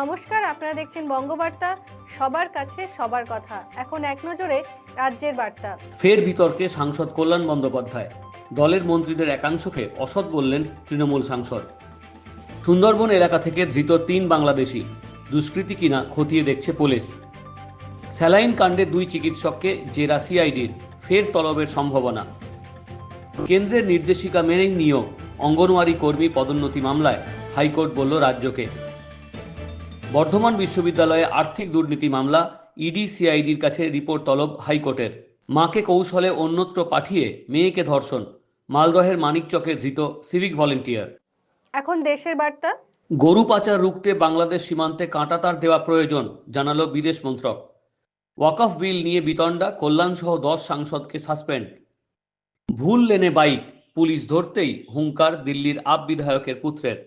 নমস্কার, আপনারা দেখছেন বঙ্গবার্তা। সবার কাছে সবার কথা। এখন এক নজরে রাজ্যের বার্তা। ফের বিতর্কে সাংসদ কল্যাণ বন্দ্যোপাধ্যায়। দলের মন্ত্রীদের একাংশকে অসৎ বললেন তৃণমূল সাংসদ। সুন্দরবন এলাকা থেকে ধৃত তিন বাংলাদেশি। দুষ্কৃতী কিনা খতিয়ে দেখছে পুলিশ। স্যালাইন কাণ্ডে দুই চিকিৎসককে জেরা সিআইডির। ফের তলবের সম্ভাবনা। কেন্দ্রের নির্দেশিকা মেনেই নিয়োগ। অঙ্গনওয়াড়ি কর্মী পদোন্নতি মামলায় হাইকোর্ট বলল রাজ্যকে। বর্ধমান বিশ্ববিদ্যালয়ে আর্থিক দুর্নীতি মামলা ইডি সিআইডির কাছে রিপোর্ট তলব হাইকোর্টের। মাকে কৌশলে অন্যত্র পাঠিয়ে মেয়েকে ধর্ষণ। মালদহের মানিকচকে ধৃত সিভিক ভলেন্টিয়ার। এখন দেশের বার্তা। গরু পাচার রুখতে বাংলাদেশ সীমান্তে কাঁটাতার দেওয়া প্রয়োজন জানালো বিদেশ মন্ত্রক। ওয়াকফ বিল নিয়ে বিতণ্ডা কল্যাণসহ দশ সাংসদকে সাসপেন্ড। ভুল লেনে বাইক পুলিশ ধরতেই হুঙ্কার দিল্লির আপ বিধায়কের পুত্রের।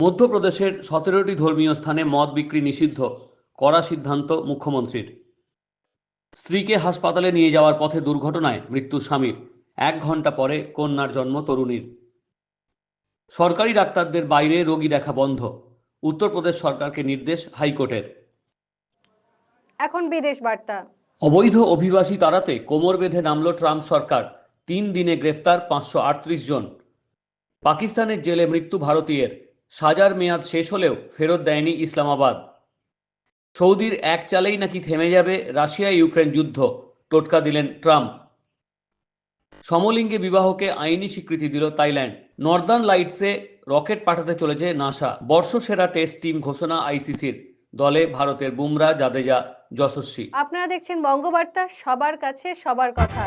মধ্যপ্রদেশের সতেরোটি ধর্মীয় স্থানে মদ বিক্রি নিষিদ্ধ করা সিদ্ধান্ত মুখ্যমন্ত্রীর। স্ত্রীকে হাসপাতালে নিয়ে যাওয়ার পথে দুর্ঘটনায় মৃত্যু স্বামীর এক ঘণ্টা পরে কন্যার জন্ম তরুণীর। সরকারি ডাক্তারদের বাইরে রোগী দেখা বন্ধ উত্তরপ্রদেশ সরকারকে নির্দেশ হাইকোর্টের। এখন বিদেশ বার্তা। অবৈধ অভিবাসী তাড়াতে কোমর বেঁধে নামল ট্রাম্প সরকার তিন দিনে গ্রেফতার পাঁচশো আটত্রিশ জন। পাকিস্তানের জেলে মৃত্যু ভারতীয়ের সাজার মেয়াদ শেষ হলেও ফেরত দেয়নি ইসলামাবাদ। সৌদির এক চালেই নাকি থেমে যাবে রাশিয়া ইউক্রেন যুদ্ধ, টোটকা দিলেন ট্রাম্প। সমলিঙ্গে বিবাহকে আইনি স্বীকৃতি দিল তাইল্যান্ড নর্দার্ন লাইটসে রকেট পাঠাতে চলেছে নাসা। বর্ষসেরা টেস্ট টিম ঘোষণা আইসিসির। দলে ভারতের বুমরা, জাদেজা, যশস্বী। আপনারা দেখছেন বঙ্গবার্তা, সবার কাছে সবার কথা।